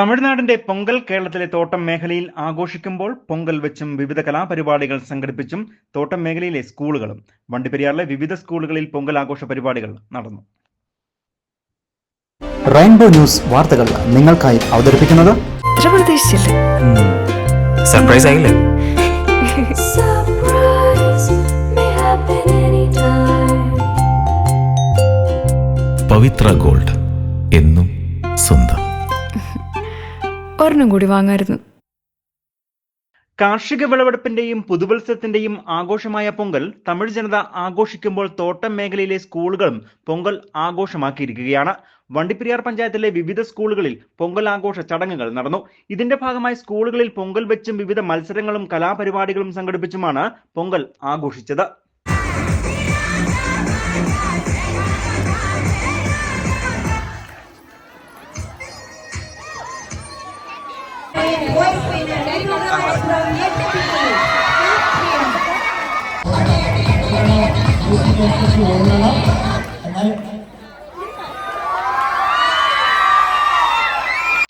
തമിഴ്നാടിന്റെ പൊങ്കൽ കേരളത്തിലെ തോട്ടം മേഖലയിൽ ആഘോഷിക്കുമ്പോൾ പൊങ്കൽ വെച്ചും വിവിധ കലാപരിപാടികൾ സംഘടിപ്പിച്ചും തോട്ടം മേഖലയിലെ സ്കൂളുകളും വണ്ടിപ്പെരിയാറിലെ വിവിധ സ്കൂളുകളിൽ പൊങ്കൽ ആഘോഷ പരിപാടികൾ നടന്നു. റെയിൻബോ ന്യൂസ് വാർത്തകൾ നിങ്ങൾക്കായി അവതരിപ്പിക്കുന്നത് സർപ്രൈസ് ആയില്ലേ. പവിത്ര ഗോൾഡ് എന്നും സ്വന്തം. ഒരെണ്ണം കൂടി വാങ്ങായിരുന്നു. കാർഷിക വിളവെടുപ്പിന്റെയും പുതുവത്സരത്തിന്റെയും ആഘോഷമായ പൊങ്കൽ തമിഴ് ജനത ആഘോഷിക്കുമ്പോൾ തോട്ടം മേഖലയിലെ സ്കൂളുകളും പൊങ്കൽ ആഘോഷമാക്കിയിരിക്കുകയാണ്. വണ്ടിപ്പെരിയാർ പഞ്ചായത്തിലെ വിവിധ സ്കൂളുകളിൽ പൊങ്കൽ ആഘോഷ ചടങ്ങുകൾ നടന്നു. ഇതിന്റെ ഭാഗമായി സ്കൂളുകളിൽ പൊങ്കൽ വെച്ചും വിവിധ മത്സരങ്ങളും കലാപരിപാടികളും സംഘടിപ്പിച്ചുമാണ് പൊങ്കൽ ആഘോഷിച്ചത്.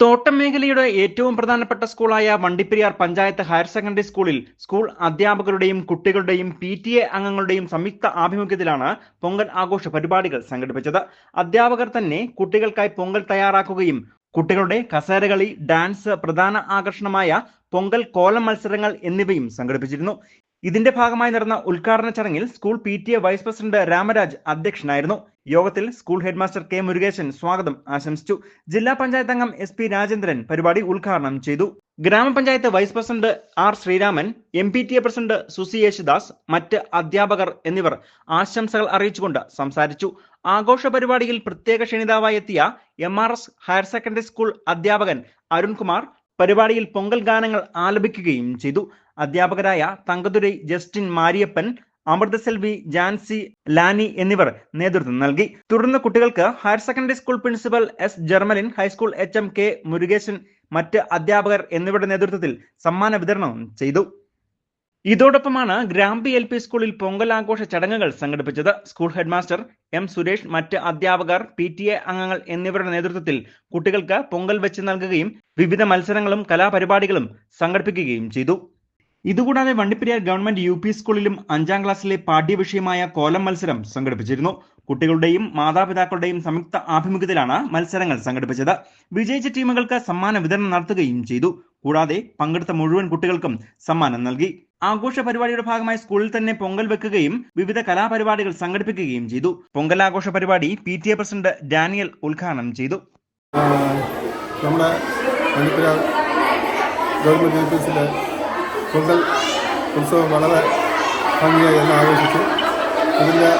തോട്ടം മേഖലയുടെ ഏറ്റവും പ്രധാനപ്പെട്ട സ്കൂളായ വണ്ടിപ്പെരിയാർ പഞ്ചായത്ത് ഹയർ സെക്കൻഡറി സ്കൂളിൽ സ്കൂൾ അധ്യാപകരുടെയും കുട്ടികളുടെയും പി ടി എ അംഗങ്ങളുടെയും സംയുക്ത ആഭിമുഖ്യത്തിലാണ് പൊങ്കൽ ആഘോഷ പരിപാടികൾ സംഘടിപ്പിച്ചത്. അധ്യാപകർ തന്നെ കുട്ടികൾക്കായി പൊങ്കൽ തയ്യാറാക്കുകയും കുട്ടികളുടെ കസേരകളി ഡാൻസ് പ്രധാന ആകർഷണമായ പൊങ്കൽ കോലം മത്സരങ്ങൾ എന്നിവയും സംഘടിപ്പിച്ചിരുന്നു. ഇതിന്റെ ഭാഗമായി നടന്ന ഉദ്ഘാടന ചടങ്ങിൽ school P T A vice president Ramaraj അധ്യക്ഷനായിരുന്നു. യോഗത്തിൽ സ്കൂൾ ഹെഡ്മാസ്റ്റർ കെ മുരുകേശൻ സ്വാഗതം ആശംസിച്ചു. ജില്ലാ പഞ്ചായത്ത് അംഗം എസ് പി രാജേന്ദ്രൻ പരിപാടി ഉദ്ഘാടനം ചെയ്തു. ഗ്രാമപഞ്ചായത്ത് vice president R Sreeraman M P T A president Susie Yesudas മറ്റ് അധ്യാപകർ എന്നിവർ ആശംസകൾ അറിയിച്ചുകൊണ്ട് സംസാരിച്ചു. ആഘോഷ പരിപാടിയിൽ പ്രത്യേക ക്ഷണിതാവായി എത്തിയ M R S higher secondary school അധ്യാപകൻ അരുൺകുമാർ പരിപാടിയിൽ പൊങ്കൽ ഗാനങ്ങൾ ആലപിക്കുകയും ചെയ്തു. അധ്യാപകരായ തങ്കതുരൈ ജസ്റ്റിൻ മാരിയപ്പൻ അമൃതസെൽവി ജാൻസി ലാനി എന്നിവർ നേതൃത്വം നൽകി. തുടർന്ന് കുട്ടികൾക്ക് higher secondary school principal S ജർമലിൻ high school H M K Murugesan മറ്റ് അധ്യാപകർ എന്നിവരുടെ നേതൃത്വത്തിൽ സമ്മാന വിതരണവും ചെയ്തു. ഇതോടൊപ്പമാണ് ഗ്രാമ്പി എൽ പി സ്കൂളിൽ പൊങ്കൽ ആഘോഷ ചടങ്ങുകൾ സംഘടിപ്പിച്ചത്. സ്കൂൾ ഹെഡ്മാസ്റ്റർ എം സുരേഷ് മറ്റ് അധ്യാപകർ പി ടി എ അംഗങ്ങൾ എന്നിവരുടെ നേതൃത്വത്തിൽ കുട്ടികൾക്ക് പൊങ്കൽ വെച്ച് നൽകുകയും വിവിധ മത്സരങ്ങളും കലാപരിപാടികളും സംഘടിപ്പിക്കുകയും ചെയ്തു. ഇതുകൂടാതെ വണ്ടിപ്പെരിയാർ ഗവൺമെന്റ് യു പി സ്കൂളിലും അഞ്ചാം ക്ലാസ്സിലെ പാഠ്യവിഷയമായ കോലം മത്സരം സംഘടിപ്പിച്ചിരുന്നു. കുട്ടികളുടെയും മാതാപിതാക്കളുടെയും സംയുക്ത ആഭിമുഖ്യത്തിലാണ് മത്സരങ്ങൾ സംഘടിപ്പിച്ചത്. വിജയിച്ച ടീമുകൾക്ക് സമ്മാന വിതരണം നടത്തുകയും ചെയ്തു. കൂടാതെ പങ്കെടുത്ത മുഴുവൻ കുട്ടികൾക്കും സമ്മാനം നൽകി. ആഘോഷ പരിപാടിയുടെ ഭാഗമായി സ്കൂളിൽ തന്നെ പൊങ്കൽ വെക്കുകയും വിവിധ കലാപരിപാടികൾ സംഘടിപ്പിക്കുകയും ചെയ്തു. പൊങ്കൽ ആഘോഷ പരിപാടി P T A president Daniel ഉദ്ഘാടനം ചെയ്തു. നമ്മുടെ ഗവൺമെന്റ് യു പി പൊങ്കൽ ഉത്സവം വളരെ ഭംഗിയായി എന്ന് ആഘോഷിച്ചു. ഇതിന്റെ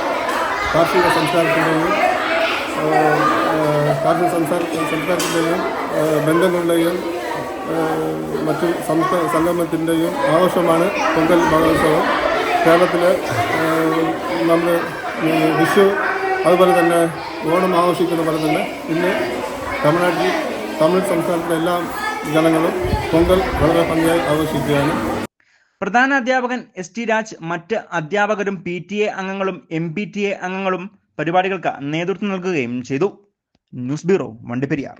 കാർഷിക സംസ്കാരത്തിന്റെയും കാർഷിക സംസ്കാര സംസ്കാരത്തിന്റെയും ബന്ധങ്ങളുടെയും മറ്റു സംഗമത്തിന്റെയും ആഘോഷമാണ് പൊങ്കൽ മഹോത്സവം. കേരളത്തിൽ നമ്മൾ വിഷു അതുപോലെ തന്നെ ഓണം ആഘോഷിക്കുന്ന പോലെ തന്നെ ഇന്ന് തമിഴ്നാട്ടിൽ തമിഴ് സംസ്ഥാനത്തിലെ എല്ലാ ജനങ്ങളും പൊങ്കൽ വളരെ ഭംഗിയായി ആഘോഷിക്കുകയാണ്. പ്രധാന അധ്യാപകൻ എസ് ടി രാജ് മറ്റ് അധ്യാപകരും പി ടി എ അംഗങ്ങളും എം പി ടി എ അംഗങ്ങളും പരിപാടികൾക്ക് നേതൃത്വം നൽകുകയും ചെയ്തു. News bureau Vandiperiyar.